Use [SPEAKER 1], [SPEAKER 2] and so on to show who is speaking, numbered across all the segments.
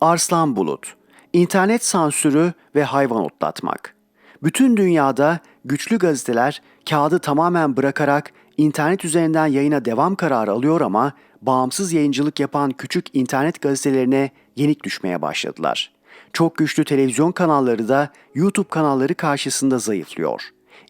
[SPEAKER 1] Arslan Bulut, internet sansürü ve hayvan otlatmak. Bütün dünyada güçlü gazeteler kağıdı tamamen bırakarak internet üzerinden yayına devam kararı alıyor ama bağımsız yayıncılık yapan küçük internet gazetelerine yenik düşmeye başladılar. Çok güçlü televizyon kanalları da YouTube kanalları karşısında zayıflıyor.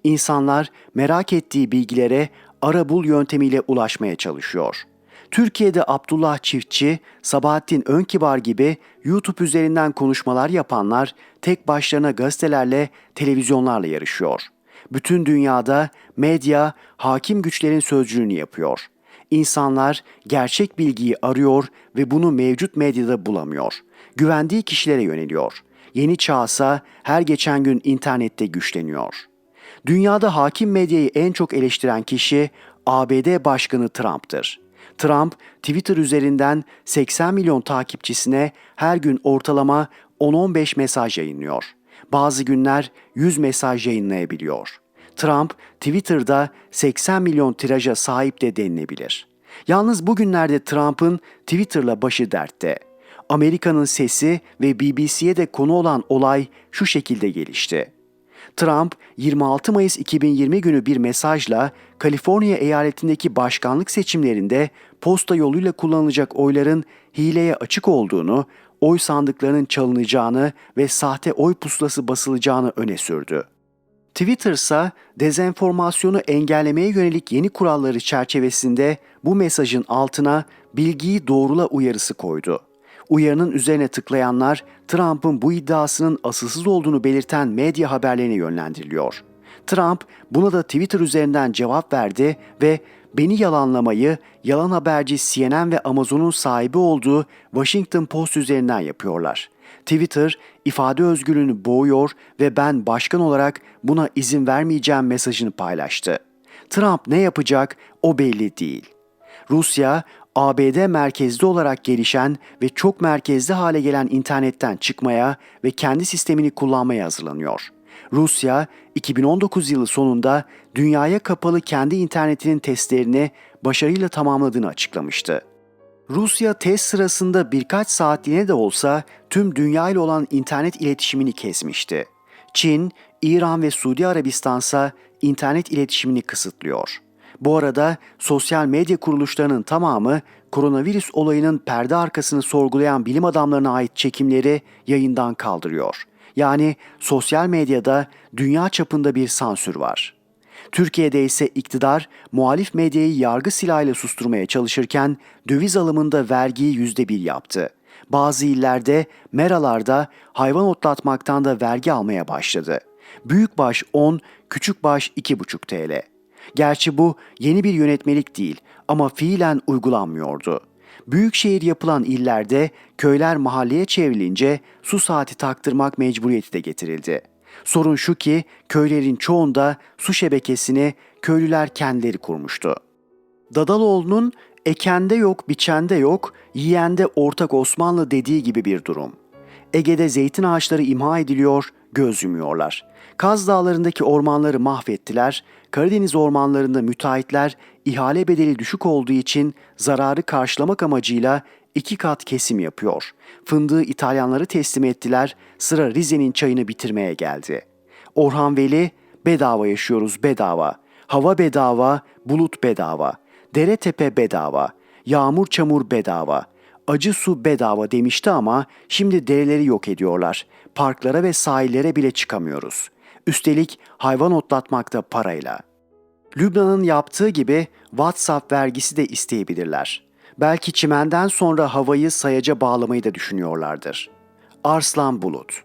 [SPEAKER 1] İnsanlar merak ettiği bilgilere ara bul yöntemiyle ulaşmaya çalışıyor. Türkiye'de Abdullah Çiftçi, Sabahattin Önkibar gibi YouTube üzerinden konuşmalar yapanlar tek başlarına gazetelerle, televizyonlarla yarışıyor. Bütün dünyada medya hakim güçlerin sözcülüğünü yapıyor. İnsanlar gerçek bilgiyi arıyor ve bunu mevcut medyada bulamıyor. Güvendiği kişilere yöneliyor. Yeni çağsa her geçen gün internette güçleniyor. Dünyada hakim medyayı en çok eleştiren kişi ABD Başkanı Trump'tır. Trump, Twitter üzerinden 80 milyon takipçisine her gün ortalama 10-15 mesaj yayınlıyor. Bazı günler 100 mesaj yayınlayabiliyor. Trump, Twitter'da 80 milyon tiraja sahip de denilebilir. Yalnız bugünlerde Trump'ın Twitter'la başı dertte. Amerika'nın sesi ve BBC'ye de konu olan olay şu şekilde gelişti. Trump 26 Mayıs 2020 günü bir mesajla Kaliforniya eyaletindeki başkanlık seçimlerinde posta yoluyla kullanılacak oyların hileye açık olduğunu, oy sandıklarının çalınacağını ve sahte oy pusulası basılacağını öne sürdü. Twitter ise dezenformasyonu engellemeye yönelik yeni kuralları çerçevesinde bu mesajın altına bilgiyi doğrula uyarısı koydu. Uyarının üzerine tıklayanlar Trump'ın bu iddiasının asılsız olduğunu belirten medya haberlerine yönlendiriliyor. Trump buna da Twitter üzerinden cevap verdi ve beni yalanlamayı yalan haberci CNN ve Amazon'un sahibi olduğu Washington Post üzerinden yapıyorlar. Twitter ifade özgürlüğünü boğuyor ve ben başkan olarak buna izin vermeyeceğim mesajını paylaştı. Trump ne yapacak o belli değil. Rusya, ABD merkezli olarak gelişen ve çok merkezli hale gelen internetten çıkmaya ve kendi sistemini kullanmaya hazırlanıyor. Rusya, 2019 yılı sonunda dünyaya kapalı kendi internetinin testlerini başarıyla tamamladığını açıklamıştı. Rusya test sırasında birkaç saatliğine de olsa tüm dünya ile olan internet iletişimini kesmişti. Çin, İran ve Suudi Arabistan ise internet iletişimini kısıtlıyor. Bu arada sosyal medya kuruluşlarının tamamı koronavirüs olayının perde arkasını sorgulayan bilim adamlarına ait çekimleri yayından kaldırıyor. Yani sosyal medyada dünya çapında bir sansür var. Türkiye'de ise iktidar muhalif medyayı yargı silahıyla susturmaya çalışırken döviz alımında vergiyi yüzde bir yaptı. Bazı illerde, meralarda hayvan otlatmaktan da vergi almaya başladı. Büyükbaş 10, küçükbaş 2,5 TL. Gerçi bu yeni bir yönetmelik değil ama fiilen uygulanmıyordu. Büyükşehir yapılan illerde köyler mahalleye çevrilince su saati taktırmak mecburiyeti de getirildi. Sorun şu ki köylerin çoğunda su şebekesini köylüler kendileri kurmuştu. Dadaloğlu'nun ekende yok, biçende yok, yiyende ortak Osmanlı dediği gibi bir durum. Ege'de zeytin ağaçları imha ediliyor, göz yumuyorlar. Kaz Dağları'ndaki ormanları mahvettiler, Karadeniz ormanlarında müteahhitler ihale bedeli düşük olduğu için zararı karşılamak amacıyla iki kat kesim yapıyor. Fındığı İtalyanlara teslim ettiler, sıra Rize'nin çayını bitirmeye geldi. Orhan Veli, bedava yaşıyoruz bedava, hava bedava, bulut bedava, dere tepe bedava, yağmur çamur bedava, acı su bedava demişti ama şimdi dereleri yok ediyorlar. Parklara ve sahillere bile çıkamıyoruz. Üstelik hayvan otlatmakta parayla. Lübnan'ın yaptığı gibi WhatsApp vergisi de isteyebilirler. Belki çimenden sonra havayı sayaca bağlamayı da düşünüyorlardır. Arslan Bulut